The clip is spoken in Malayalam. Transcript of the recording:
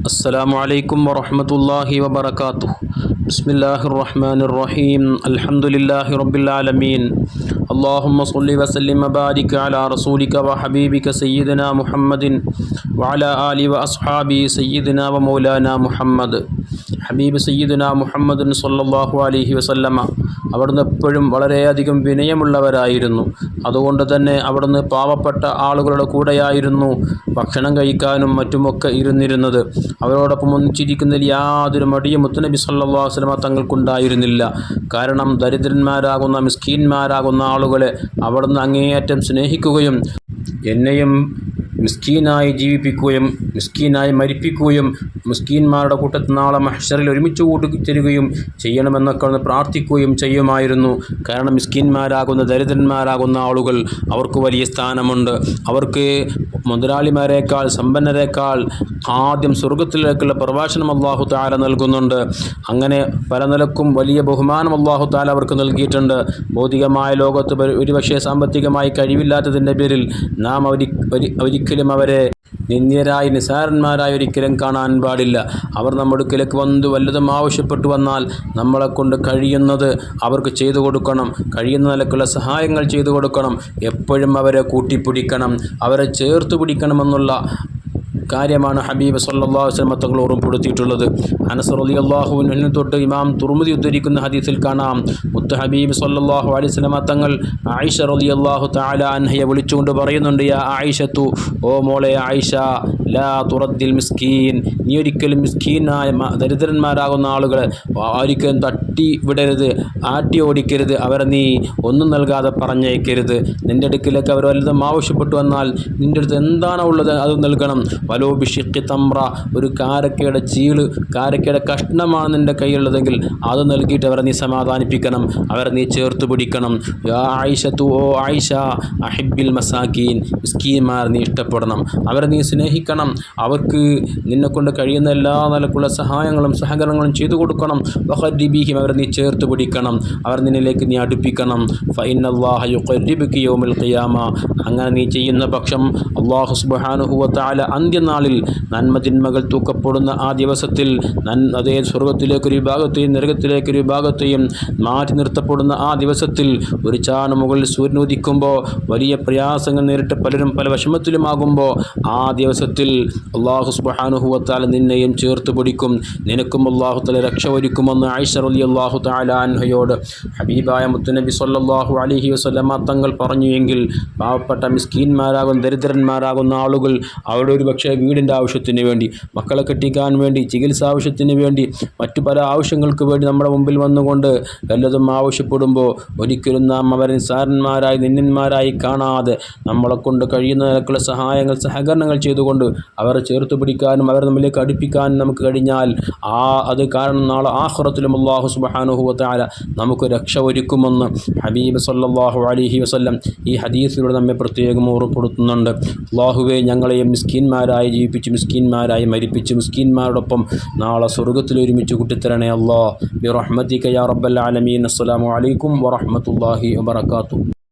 السلام عليكم ورحمة الله وبركاته بسم الله الرحمن الرحيم الحمد لله رب العالمين اللهم صل وسلم وبارك على رسولك وحبيبك سيدنا محمد وعلى آله وأصحابه سيدنا ومولانا محمد ഹബീബ് സയ്യിദുന മുഹമ്മദ് സല്ലാഹു അലഹി വസല്ലമ്മ അവിടുന്ന് എപ്പോഴും വളരെയധികം വിനയമുള്ളവരായിരുന്നു. അതുകൊണ്ട് തന്നെ അവിടുന്ന് പാവപ്പെട്ട ആളുകളുടെ കൂടെയായിരുന്നു ഭക്ഷണം കഴിക്കാനും മറ്റുമൊക്കെ ഇരുന്നിരുന്നത്. അവരോടൊപ്പം ഒന്നിച്ചിരിക്കുന്നതിൽ യാതൊരു മടിയും മുത്തനബി സല്ലാ അലൈഹി വസല്ലമ തങ്ങൾക്കുണ്ടായിരുന്നില്ല. കാരണം ദരിദ്രന്മാരാകുന്ന മിസ്കീന്മാരാകുന്ന ആളുകളെ അവിടുന്ന് അങ്ങേയറ്റം സ്നേഹിക്കുകയും എന്നെയും മിസ്കീനായി ജീവിപ്പിക്കുകയും മിസ്കീനായി മരിപ്പിക്കുകയും മിസ്കീന്മാരുടെ കൂട്ടത്തിൽ നാളെ മഹ്ഷറിൽ ഒരുമിച്ച് കൂട്ടിച്ചേരുകയും ചെയ്യണമെന്നൊക്കെ ഒന്ന് പ്രാർത്ഥിക്കുകയും ചെയ്യുമായിരുന്നു. കാരണം മിസ്കീന്മാരാകുന്ന ദരിദ്രന്മാരാകുന്ന ആളുകൾ അവർക്ക് വലിയ സ്ഥാനമുണ്ട്. അവർക്ക് മുതലാളിമാരെക്കാൾ സമ്പന്നരെക്കാൾ ആദ്യം സ്വർഗത്തിലേക്കുള്ള പ്രഭാഷണം അള്ളാഹു താല നൽകുന്നുണ്ട്. അങ്ങനെ പല നിലക്കും വലിയ ബഹുമാനം അള്ളാഹു താല അവർക്ക് നൽകിയിട്ടുണ്ട്. ഭൗതികമായ ലോകത്ത് ഒരു- ഒരുപക്ഷെ സാമ്പത്തികമായി കഴിവില്ലാത്തതിന്റെ പേരിൽ നാം അവരി ഒരി- ഒരിക്കലും അവരെ നിന്ദ്യരായി നിസാരന്മാരായി ഒരിക്കലും കാണാൻ പാടില്ല. അവർ നമ്മുടെ അടുക്കലേക്ക് വന്ന് വല്ലതും ആവശ്യപ്പെട്ടു വന്നാൽ നമ്മളെ കൊണ്ട് കഴിയുന്നത് അവർക്ക് ചെയ്തു കൊടുക്കണം. കഴിയുന്ന നിലക്കുള്ള സഹായങ്ങൾ ചെയ്തു കൊടുക്കണം. എപ്പോഴും അവരെ കൂട്ടിപ്പിടിക്കണം. അവരെ ചേർത്ത് പിടിക്കണമെന്നുള്ള കാര്യമാണ് ഹബീബ് സല്ലല്ലാഹു അലൈഹി വസല്ലം തങ്ങൾ ഓർമ്മപ്പെടുത്തിയിട്ടുള്ളത്. അനസ് റളിയല്ലാഹു അൻഹു തൊട്ട് ഇമാം തുറമുതി ഉദ്ധരിക്കുന്ന ഹദീസിൽ കാണാം. മുത്ത് ഹബീബ് സല്ലാഹു അലൈഹി വസല്ലം തങ്ങൾ ആയിഷ റളിയല്ലാഹു തആല അൻഹയെ വിളിച്ചുകൊണ്ട് പറയുന്നുണ്ട് യാ ആയിഷത്തു ഓ മോളെ ആയിഷ ലാ തുറദ്ദിൽ മിസ്കീൻ നീ ഒരിക്കലും മിസ്കീനായ ദരിദ്രന്മാരാകുന്ന ആളുകളെ ഒരിക്കലും തട്ടി വിടരുത് ആട്ടി ഓടിക്കരുത് അവരെ നീ ഒന്നും നൽകാതെ പറഞ്ഞയക്കരുത്. നിന്റെ അടുക്കിലേക്ക് അവർ വല്ലതും ആവശ്യപ്പെട്ടു വന്നാൽ നിന്റെ അടുത്ത് എന്താണോ ഉള്ളത് അത് നൽകണം. വലോ ബിഷിക്ക് തമ്ര. ഒരു കാരക്കയുടെ ചീൾ കാരക്കയുടെ കഷ്ണമാണ് നിന്റെ കയ്യിലുള്ളതെങ്കിൽ അത് നൽകിയിട്ട് അവരെ നീ സമാധാനിപ്പിക്കണം. അവരെ നീ ചേർത്ത് പിടിക്കണം. ഓ ആയിഷ അഹിബിൽ മസാക്കീൻ മിസ്കീന്മാർ നീ ഇഷ്ടപ്പെടണം. അവരെ നീ സ്നേഹിക്കണം. അവർക്ക് നിന്നെക്കൊണ്ട് കഴിയുന്ന എല്ലാ നിലക്കുള്ള സഹായങ്ങളും സഹകരണങ്ങളും ചെയ്തു കൊടുക്കണം. വഹദിബിഹിം അവരെ നീ ചേർത്ത് പിടിക്കണം. അവർ നിന്നിലേക്ക് നീ അടുപ്പിക്കണം. ഫൈനല്ലാഹ യുഖരിബുക്കി യൗമിൽ ഖിയാമ. അങ്ങനെ നീ ചെയ്യുന്ന പക്ഷം അള്ളാഹു സുബ്ഹാനഹു തആല അന്ത്യനാളിൽ നന്മ തിന്മകൾ തൂക്കപ്പെടുന്ന ആ ദിവസത്തിൽ അതേ സ്വർഗത്തിലേക്കൊരു വിഭാഗത്തെയും നരകത്തിലേക്കൊരു വിഭാഗത്തെയും മാറ്റി നിർത്തപ്പെടുന്ന ആ ദിവസത്തിൽ ഒരു ചാണ് മുകളിൽ സൂര്യൻ ഉദിക്കുമ്പോൾ വലിയ പ്രയാസങ്ങൾ നേരിട്ട് പലരും പല വിഷമത്തിലുമാകുമ്പോൾ ആ ദിവസത്തിൽ അള്ളാഹു തആല നിന്നെയും ചേർത്ത് പിടിക്കും. നിനക്കും അള്ളാഹു തല രക്ഷ ഒരുക്കുമെന്ന് ആയിഷ അലി അള്ളാഹു താലാൻഹയോട് ഹബീബായ മുത്തുനബി സല്ലാഹു അലൈഹി വസ്ലമ തങ്ങൾ പറഞ്ഞു എങ്കിൽ പാവപ്പെട്ട മിസ്കീന്മാരാകുന്ന ദരിദ്രന്മാരാകുന്ന ആളുകൾ അവിടെ ഒരു പക്ഷേ വീടിന്റെ ആവശ്യത്തിന് വേണ്ടി മക്കളെ കെട്ടിക്കാൻ വേണ്ടി ചികിത്സ ആവശ്യത്തിന് വേണ്ടി മറ്റു പല ആവശ്യങ്ങൾക്ക് വേണ്ടി നമ്മുടെ മുമ്പിൽ വന്നുകൊണ്ട് വല്ലതും ആവശ്യപ്പെടുമ്പോൾ ഒരിക്കലും നാം അവരെ നിസ്സാരന്മാരായി നിന്നന്മാരായി കാണാതെ നമ്മളെ കൊണ്ട് കഴിയുന്ന നിലക്കുള്ള സഹായങ്ങൾ സഹകരണങ്ങൾ ചെയ്തുകൊണ്ട് അവരെ ചേർത്ത് പിടിക്കാനും അവരെ നമ്മിലേക്ക് അടുപ്പിക്കാനും നമുക്ക് കഴിഞ്ഞാൽ ആ അത് കാരണം നാളെ ആഹ്റത്തിലും അള്ളാഹു തആല നമുക്ക് രക്ഷ ഒരുക്കുമെന്ന് ഹബീബ് സല്ലാഹു അലൈഹി വസല്ലം ഈ ഹദീസിലൂടെ നമ്മെ പ്രത്യേകം ഓർപ്പെടുത്തുന്നുണ്ട് അള്ളാഹുവെ ഞങ്ങളെയും മിസ്കീന്മാരായി ജീവിപ്പിച്ച് മിസ്കീന്മാരായി മരിപ്പിച്ച് മിസ്കീന്മാരോടൊപ്പം നാളെ സ്വർഗത്തിൽ ഒരുമിച്ച് കൂട്ടിത്തരണേ അല്ലാ ബിറഹ്മതിക യാ റബ്ബൽ ആലമീൻ. അസ്സലാമു അലൈക്കും വറഹ്മത്തുള്ളാഹി വബറകാതുഹു.